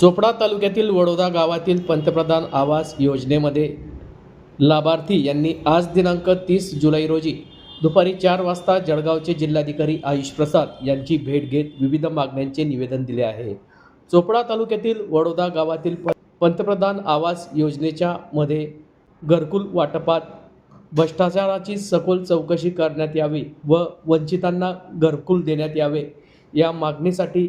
चोपडा तालुक्यातील वडोदा गावातील पंतप्रधान आवास योजनेमध्ये लाभार्थी यांनी आज दिनांक तीस जुलै रोजी दुपारी चार वाजता जळगावचे जिल्हाधिकारी आयुष प्रसाद यांची भेट घेत विविध मागण्यांचे निवेदन दिले आहे. चोपडा तालुक्यातील वडोदा गावातील प पंतप्रधान आवास योजनेच्या मध्ये घरकुल वाटपात भ्रष्टाचाराची सखोल चौकशी करण्यात यावी व वंचितांना घरकुल देण्यात यावे या मागणीसाठी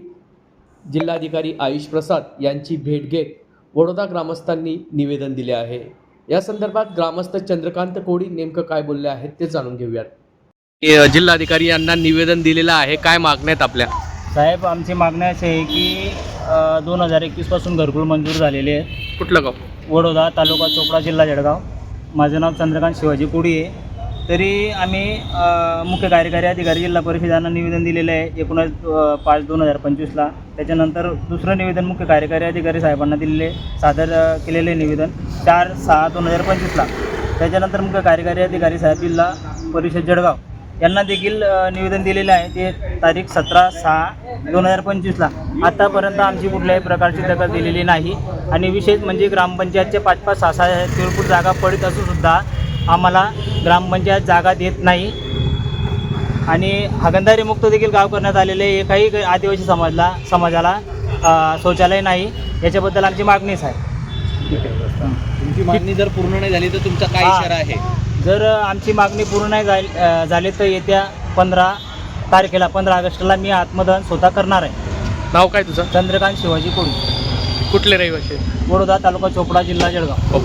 जिल्हाधिकारी आयुष प्रसाद यांची भेट घेत वडोदा ग्रामस्थांनी निवेदन दिले आहे. या संदर्भात ग्रामस्थ चंद्रकांत कोडी नेमकं काय बोलले आहेत ते जाणून घेऊयात. जिल्हाधिकारी यांना निवेदन दिलेलं आहे. काय मागण्यात आपल्या? साहेब आमची मागणी अशी आहे की दोन हजार एकवीसपासून घरकुल मंजूर झालेले आहेत कुठलं गाव? वडोदा तालुका चोपडा जिल्हा जळगाव. माझं नाव चंद्रकांत शिवाजी कोडी आहे. तरी आम्ही मुख्य कार्यकारी अधिकारी जिल्हा परिषदांना निवेदन दिलेलं आहे एकोणास पाच दोन हजार पंचवीसला. त्याच्यानंतर दुसरं निवेदन मुख्य कार्यकारी अधिकारी साहेबांना दिलेले सादर केलेले निवेदन चार सहा दोन हजार पंचवीसला. त्याच्यानंतर मुख्य कार्यकारी अधिकारी साहेब जिल्हा परिषद जळगाव यांना देखील निवेदन दिलेले आहे ते तारीख सतरा सहा दोन हजार पंचवीसला. आतापर्यंत आमची कुठल्याही प्रकारची दखल दिलेली नाही. आणि विशेष म्हणजे ग्रामपंचायतचे पाच पाच सहा सहा तिळपूर जागा पडत असूनसुद्धा आम्हाला ग्रामपंचायत जागा देत नाही. आणि हागंदारी मुक्त देखील गाव करण्यात आलेले. एकाही आदिवासी समाजला समाजाला शौचालय नाही. याच्याबद्दल आमची मागणीच आहे. तुमची मागणी जर पूर्ण नाही झाली तर तुमचा काय. इशारा आहे? जर आमची मागणी पूर्ण नाही झाली तर येत्या पंधरा तारखेला पंधरा ऑगस्टला मी आत्मदहन स्वतः करणार आहे. नाव काय तुझं? चंद्रकांत शिवाजी कोळी. कुठले रहिवाशी वडोदा तालुका चोपडा जिल्हा जळगाव.